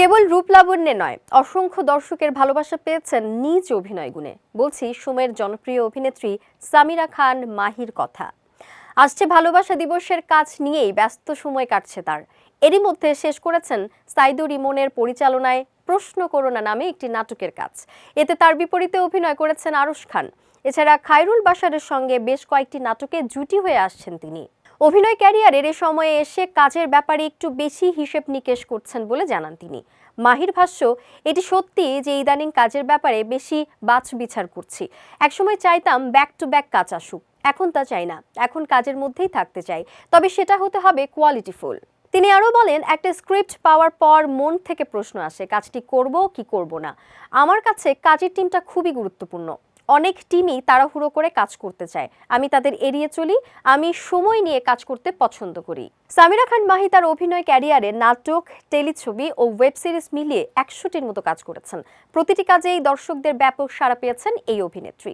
কেবল রূপ লাবণ্যে নয়, অসংখ্য দর্শকের ভালোবাসা পেয়েছেন নিজ অভিনয় গুণে। বলছি, সুমের জনপ্রিয় অভিনেত্রী সামিরা খান, মাহির কথা। আসছে ভালোবাসা দিবসের কাজ নিয়েই ব্যস্ত সময় কাটছে তার। এরই মধ্যে শেষ করেছেন সাইদুর ইমনের পরিচালনায় প্রশ্ন করোনা নামে একটি নাটকের কাজ। এতে তার বিপরীতে অভিনয় করেছেন আরশ খান। এছাড়া খায়রুল বাশারের সঙ্গে বেশ কয়েকটি নাটকে জুটি হয়ে আসছেন তিনি। অভিনয় ক্যারিয়ারের এ সময়ে এসে কাজের ব্যাপারে একটু বেশি হিসেব নিকেশ করছেন বলে জানান তিনি। মাহির ভাষ্য, এটি সত্যি যে ইদানিং কাজের ব্যাপারে বেশি বাছ বিচার করছি। একসময় চাইতাম ব্যাক টু ব্যাক কাজ আসুক, এখন তা চাই না, এখন কাজের মধ্যেই থাকতে চাই, তবে সেটা হতে হবে কোয়ালিটিফুল তিনি আরও বলেন, একটা স্ক্রিপ্ট পাওয়ার পর মন থেকে প্রশ্ন আসে, কাজটি করব কি করব না। আমার কাছে কাজের টিমটা খুবই গুরুত্বপূর্ণ। অনেক টিমই তাড়াহুড়ো করে কাজ করতে চায়। আমি তাদের এড়িয়ে চলি, আমি সময় নিয়ে কাজ করতে পছন্দ করি। সামিরা খান মাহি তার অভিনয় ক্যারিয়ারে নাটক, টেলিছবি ও ওয়েব সিরিজ মিলিয়ে একশোটির মতো কাজ করেছেন। প্রতিটি কাজেই দর্শকদের ব্যাপক সাড়া পেয়েছেন এই অভিনেত্রী।